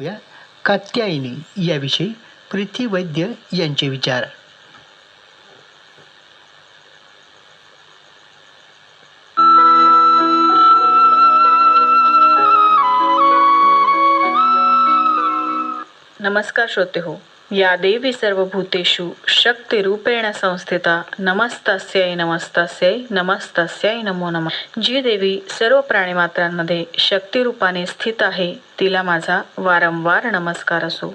ऐकूया. कात्यायनी याविषयी प्रीती वैद्य यांचे विचार. नमस्कार श्रोते हो. या देवी सर्वभूतेषु शक्तिरूपेण संस्थिता। नमस्तस्यै नमस्तस्यै नमस्तस्यै नमो नमः। जी देवी सर्व प्राणीमात्रांमध्ये शक्तिरूपाने स्थित आहे तिला माझा वारंवार नमस्कार असो।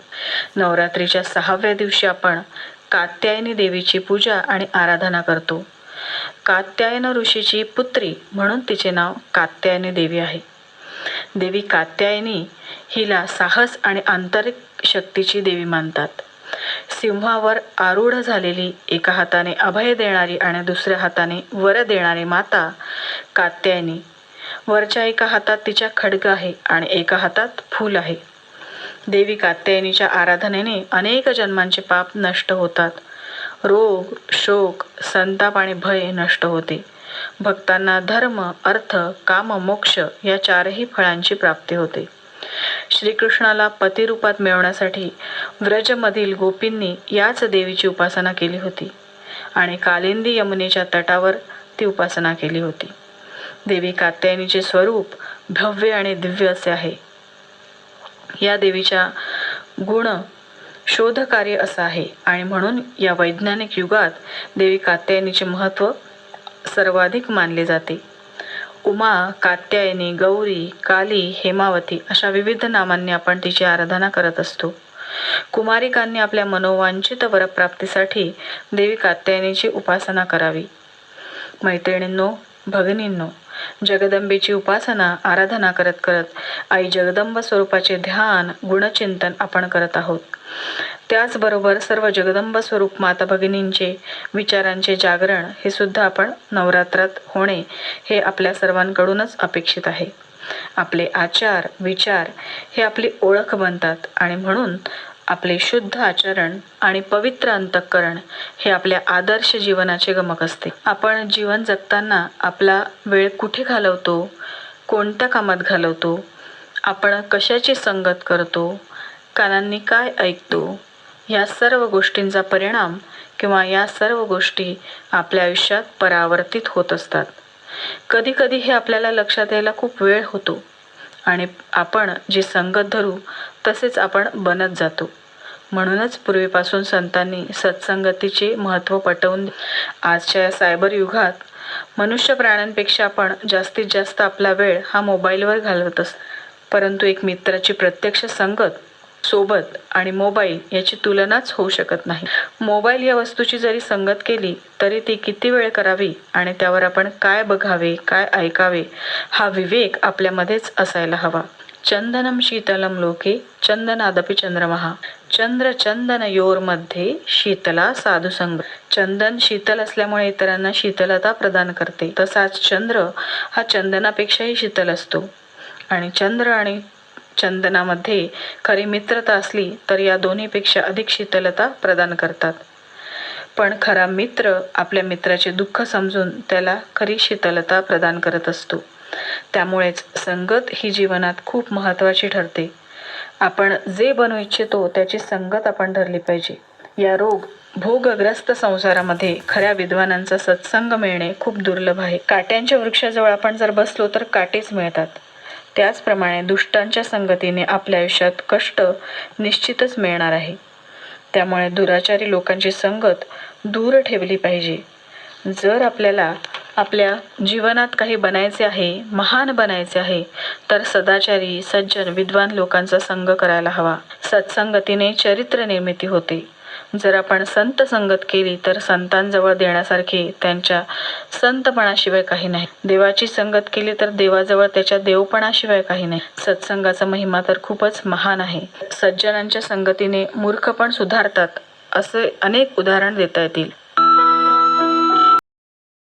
नवरात्रीच्या सहाव्या दिवशी आपण कात्यायनी देवीची पूजा आणि आराधना करतो। कात्यायन ऋषीची पुत्री म्हणून तिचे नाव कात्यायनी देवी आहे। देवी कात्यायनी हिला साहस आणि आंतरिक शक्तीची देवी मानतात. सिंहावर आरूढ झालेली एका हाताने अभय देणारी आणि दुसऱ्या हाताने वर देणारी माता कात्यायनी. वरच्या एका हातात तिच्या खडग आहे आणि एका हातात फूल आहे. देवी कात्यायनीच्या आराधनेने अनेक जन्मांचे पाप नष्ट होतात. रोग शोक संताप आणि भय नष्ट होते. भक्तांना धर्म अर्थ काम मोक्ष या चारही फळांची प्राप्ती होते. श्रीकृष्णाला पतिरूपात मिळवण्यासाठी व्रजमधील गोपींनी याच देवीची उपासना केली होती आणि कालिंदी यमुनेच्या तटावर ती उपासना केली होती. देवी कात्यायनीचे स्वरूप भव्य आणि दिव्य असे आहे. या देवीच्या गुण शोधकार्य असं आहे आणि म्हणून या वैज्ञानिक युगात देवी कात्यायनीचे महत्त्व सर्वाधिक मानले जाते. उमा कात्यायनी गौरी काली हेमावती अशा विविध नामांनी आपण तिची आराधना करत असतो. कुमारिकांनी आपल्या मनोवांछित वरप्राप्तीसाठी देवी कात्यायनीची उपासना करावी. मैत्रिणींनो भगिनींनो जगदंबेची उपासना आराधना करत करत आई जगदंब स्वरूपाचे ध्यान गुणचिंतन आपण करत आहोत. त्याचबरोबर सर्व जगदंब स्वरूप माता भगिनींचे विचारांचे जागरण हे सुद्धा आपण नवरात्रात होणे हे आपल्या सर्वांकडूनच अपेक्षित आहे. आपले आचार विचार हे आपली ओळख बनतात आणि म्हणून आपले शुद्ध आचरण आणि पवित्र अंतःकरण हे आपल्या आदर्श जीवनाचे गमक असते. आपण जीवन जगताना आपला वेळ कुठे घालवतो? कोणत्या कामात घालवतो? आपण कशाची संगत करतो? कानांनी काय ऐकतो? या सर्व गोष्टींचा परिणाम किंवा या सर्व गोष्टी आपल्या आयुष्यात परावर्तित होत असतात. कधीकधी हे आपल्याला लक्षात यायला खूप वेळ होतो आणि आपण जी संगत धरू तसेच आपण बनत जातो. म्हणूनच पूर्वीपासून संतांनी सत्संगतीचे महत्त्व पटवून आजच्या या सायबर युगात मनुष्य प्राण्यांपेक्षा आपण जास्तीत जास्त आपला वेळ हा मोबाईलवर घालवत असतो परंतु एक मित्राची प्रत्यक्ष संगत सोबत आणि मोबाईल याची तुलनाच होऊ शकत नाही. मोबाईल या वस्तूची जरी संगत केली तरी ती किती वेळ करावी आणि त्यावर आपण काय बघावे काय ऐकावे हा विवेक आपल्यामध्येच असायला हवा. चंदनम शीतलम लोके चंदनादपि चंद्रमहा. चंद्र चंदन योरमध्ये शीतला साधुसंग चंदन शीतल असल्यामुळे इतरांना शीतलता प्रदान करते. तसाच चंद्र हा चंदनापेक्षाही शीतल असतो. आणि चंद्र आणि चंदनामध्ये खरी मित्रता असली तर या दोन्हीपेक्षा अधिक शीतलता प्रदान करतात. पण खरा मित्र आपल्या मित्राचे दुःख समजून त्याला खरी शीतलता प्रदान करत असतो. त्यामुळेच संगत ही जीवनात खूप महत्त्वाची ठरते. आपण जे बनू इच्छितो त्याची संगत आपण धरली पाहिजे. या रोग भोगग्रस्त संसारामध्ये खऱ्या विद्वानांचा सत्संग मिळणे खूप दुर्लभ आहे. काट्यांच्या वृक्षाजवळ आपण जर बसलो तर काटेच मिळतात. त्याचप्रमाणे दुष्टांच्या संगतीने आपल्या आयुष्यात कष्ट निश्चितच मिळणार आहे. त्यामुळे दुराचारी लोकांची संगत दूर ठेवली पाहिजे. जर आपल्याला आपल्या जीवनात काही बनायचे आहे महान बनायचे आहे तर सदाचारी सज्जन विद्वान लोकांचा संग करायला हवा. सत्संगतीने चरित्र निर्मिती होते. जर आपण संत संगत केली तर संतांजवळ देण्यासारखे त्यांच्या संतपणाशिवाय काही नाही. देवाची संगत केली तर देवाजवळ त्याच्या देवपणाशिवाय काही नाही. सत्संगाचा महिमा तर खूपच महान आहे. सज्जनांच्या संगतीने मूर्ख पण सुधारतात असे अनेक उदाहरण देता येतील.